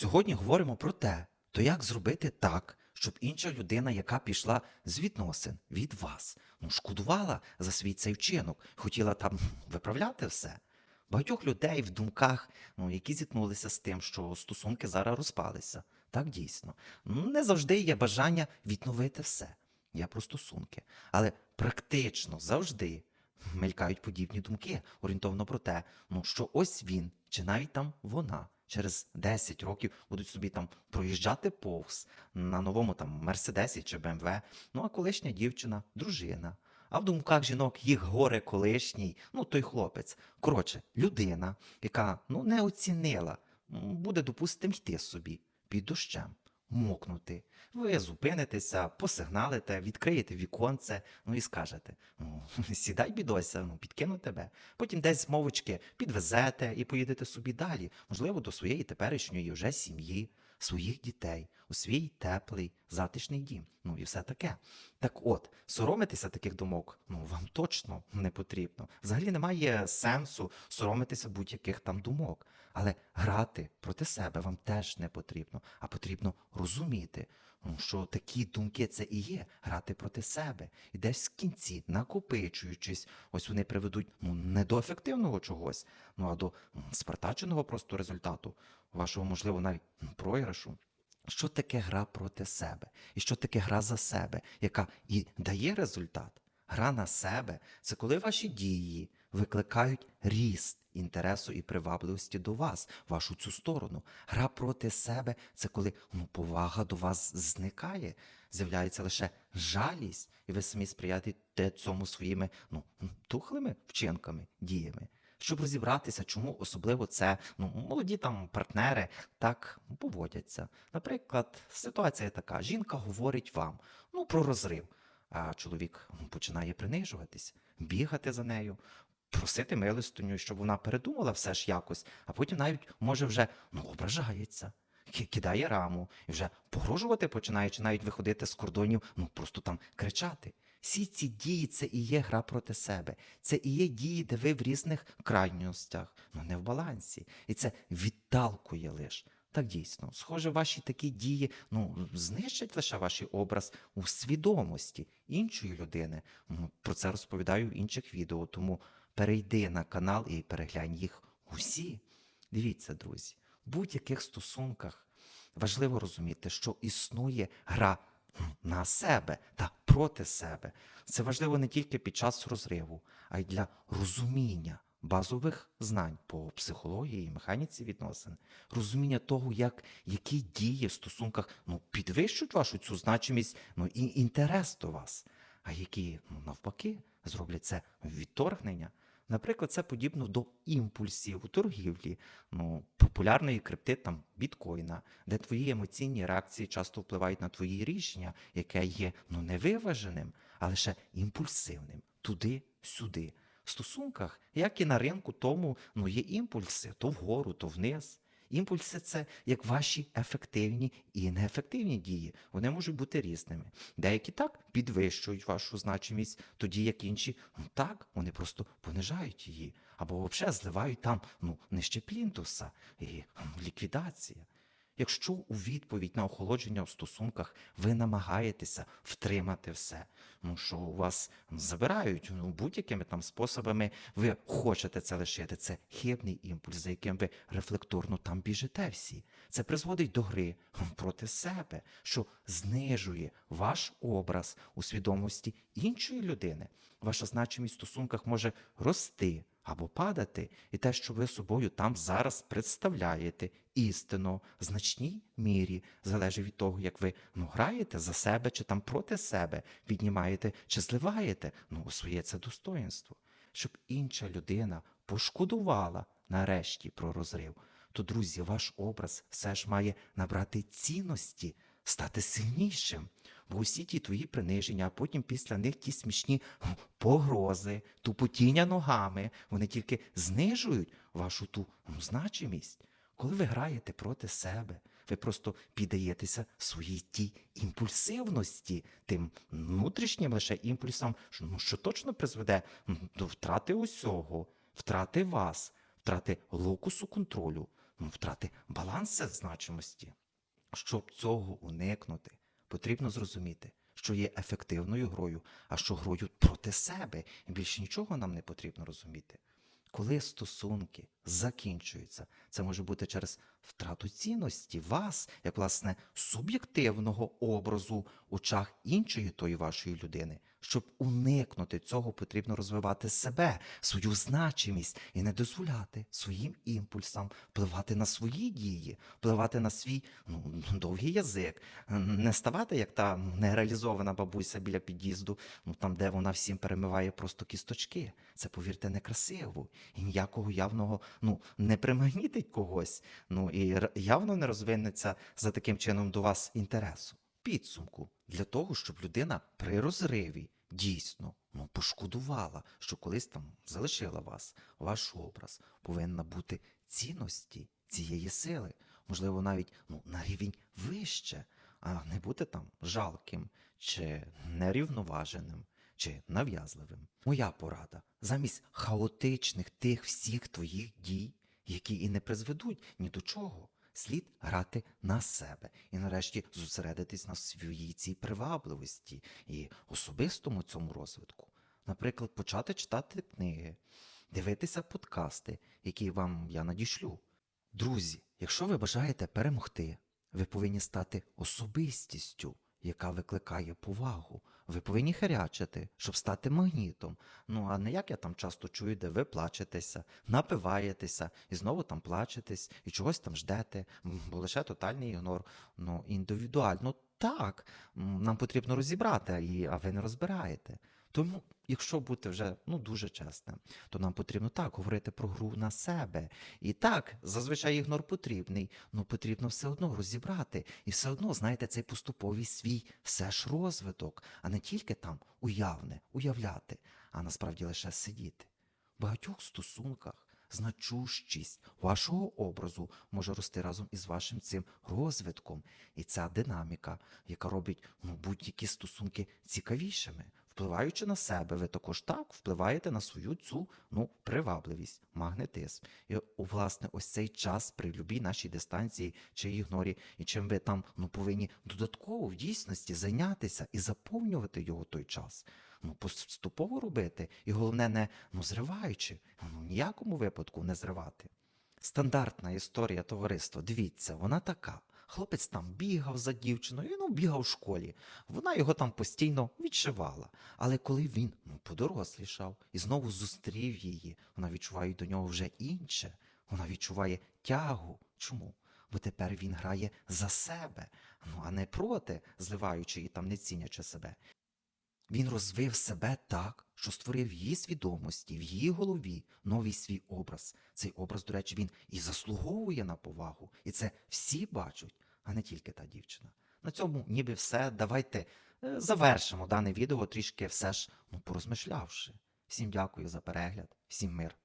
Сьогодні говоримо про те, то як зробити так, щоб інша людина, яка пішла з відносин від вас, ну шкодувала за свій цей вчинок, хотіла там виправляти все. Багатьох людей в думках, ну, які зіткнулися з тим, що стосунки зараз розпалися. Так дійсно. Ну, не завжди є бажання відновити все. Я про стосунки. Але практично завжди мелькають подібні думки, орієнтовно про те, ну, що ось він, чи навіть там вона через 10 років будуть собі там проїжджати повз на новому там Мерседесі чи БМВ. Ну а колишня дівчина, дружина. А в думках жінок їх горе колишній, ну той хлопець. Коротше, людина, яка ну не оцінила, буде, допустимо, йти собі під дощем, мокнути. Ви зупинитеся, посигналите, відкриєте віконце, ну і скажете: ну, сідай, бідося, ну підкину тебе. Потім десь мовочки підвезете і поїдете собі далі, можливо, до своєї теперішньої вже сім'ї, своїх дітей, у свій теплий, затишний дім. Ну і все таке. Так от, соромитися таких думок, ну вам точно не потрібно. Взагалі немає сенсу соромитися будь-яких там думок. Але грати проти себе вам теж не потрібно, а потрібно розуміти, що такі думки це і є грати проти себе. І десь в кінці, накопичуючись, ось вони приведуть ну, не до ефективного чогось, ну а до спартаченого просто результату, вашого, можливо, навіть програшу. Що таке гра проти себе? І що таке гра за себе, яка і дає результат? Гра на себе це коли ваші дії викликають ріст інтересу і привабливості до вас, вашу цю сторону. Гра проти себе це коли ну, повага до вас зникає, з'являється лише жалість, і ви самі сприяєте цьому своїми ну, тухлими вчинками, діями. Щоб розібратися, чому особливо це ну, молоді там партнери так поводяться. Наприклад, ситуація така: жінка говорить вам ну, про розрив, а чоловік починає принижуватись, бігати за нею, просити милостиню, щоб вона передумала все ж якось, а потім навіть може вже ну, ображається. Кидає раму і вже погрожувати починає, чи навіть виходити з кордонів, ну просто там кричати. Всі ці дії це і є гра проти себе. Це і є дії, де ви в різних крайностях, ну не в балансі. І це відталкує лиш. Так дійсно, схоже, ваші такі дії ну, знищать лише ваш образ у свідомості іншої людини. Ну, Про це розповідаю в інших відео, тому перейди на канал і переглянь їх усі. Дивіться, друзі, в будь-яких стосунках важливо розуміти, що існує гра на себе та проти себе. Це важливо не тільки під час розриву, а й для розуміння базових знань по психології і механіці відносин, розуміння того, як які дії в стосунках ну, підвищують вашу цю значимість ну, і інтерес до вас, а які ну, навпаки зроблять це відторгнення. Наприклад, це подібно до імпульсів у торгівлі, ну, популярної крипти там біткоїна, де твої емоційні реакції часто впливають на твої рішення, яке є ну, невиваженим, а лише імпульсивним, туди-сюди. В стосунках, як і на ринку, тому ну, є імпульси то вгору, то вниз. Імпульси це як ваші ефективні і неефективні дії. Вони можуть бути різними. Деякі так підвищують вашу значимість, тоді як інші ну, так, вони просто понижають її. Або взагалі зливають там ну, нижче плінтуса і ну, ліквідація. Якщо у відповідь на охолодження в стосунках ви намагаєтеся втримати все, ну що у вас забирають ну, будь-якими там способами, ви хочете це лишити. Це хибний імпульс, за яким ви рефлекторно там біжите всі. Це призводить до гри проти себе, що знижує ваш образ у свідомості іншої людини. Ваша значимість в стосунках може рости або падати, і те, що ви собою там зараз представляєте, істинно в значній мірі залежить від того, як ви ну, граєте за себе чи там проти себе, піднімаєте чи зливаєте ну, у своє це достоїнство. Щоб інша людина пошкодувала нарешті про розрив, то, друзі, ваш образ все ж має набрати цінності, стати сильнішим. Бо усі ті твої приниження, а потім після них ті смішні погрози, тупотіння ногами, вони тільки знижують вашу ту ну, значимість. Коли ви граєте проти себе, ви просто піддаєтеся своїй тій імпульсивності, тим внутрішнім лише імпульсам, що, ну, що точно призведе до втрати усього, втрати вас, втрати локусу контролю, ну, втрати балансу значимості. Щоб цього уникнути, потрібно зрозуміти, що є ефективною грою, а що грою проти себе. І більше нічого нам не потрібно розуміти. Коли стосунки закінчуються, це може бути через втрату цінності вас, як власне суб'єктивного образу в очах іншої тої вашої людини. Щоб уникнути цього, потрібно розвивати себе, свою значимість і не дозволяти своїм імпульсам впливати на свої дії, впливати на свій ну, довгий язик, не ставати як та нереалізована бабуся біля під'їзду, ну там, де вона всім перемиває просто кісточки. Це, повірте, некрасиво. І ніякого явного ну, не примагнітить когось. Ну і явно не розвинеться за таким чином до вас інтересу. Підсумку для того, щоб людина при розриві дійсно ну, пошкодувала, що колись там залишила вас, ваш образ, повинна бути цінності цієї сили, можливо, навіть ну, на рівень вище, а не бути там жалким чи нерівноваженим чи нав'язливим. Моя порада замість хаотичних тих всіх твоїх дій, які і не призведуть ні до чого. Слід грати на себе і нарешті зосередитись на своїй цій привабливості і особистому цьому розвитку. Наприклад, почати читати книги, дивитися подкасти, які вам я надішлю. Друзі, якщо ви бажаєте перемогти, ви повинні стати особистістю, яка викликає повагу. Ви повинні харячити, щоб стати магнітом. Ну а не як я там часто чую, де ви плачетеся, напиваєтеся і знову там плачетесь, і чогось там ждете, бо лише тотальний ігнор. Ну, індивідуально так, нам потрібно розібрати, і, а ви не розбираєте. Тому, якщо бути вже ну дуже чесним, то нам потрібно так говорити про гру на себе. І так, зазвичай ігнор потрібний, ну потрібно все одно розібрати і все одно, знаєте, цей поступовий свій все ж розвиток, а не тільки там уявне, уявляти, а насправді лише сидіти. В багатьох стосунках значущість вашого образу може рости разом із вашим цим розвитком. І ця динаміка, яка робить ну, будь-які стосунки цікавішими. Впливаючи на себе, ви також так впливаєте на свою цю ну, привабливість, магнетизм. І власне ось цей час при любій нашій дистанції чи ігнорі, і чим ви там ну, повинні додатково в дійсності зайнятися і заповнювати його той час. Ну, поступово робити, і головне, не ну, зриваючи, ну, в ніякому випадку не зривати. Стандартна історія товариства, дивіться, вона така. Хлопець там бігав за дівчиною, ну бігав в школі. Вона його там постійно відшивала. Але коли він ну, подорослішав і знову зустрів її, вона відчуває до нього вже інше. Вона відчуває тягу. Чому? Бо тепер він грає за себе, ну а не проти, зливаючи і там не цінячи себе. Він розвив себе так, що створив в її свідомості, в її голові новий свій образ. Цей образ, до речі, він і заслуговує на повагу. І це всі бачать, а не тільки та дівчина. На цьому ніби все. Давайте е, завершимо дане відео трішки все ж ну, порозмишлявши. Всім дякую за перегляд, всім мир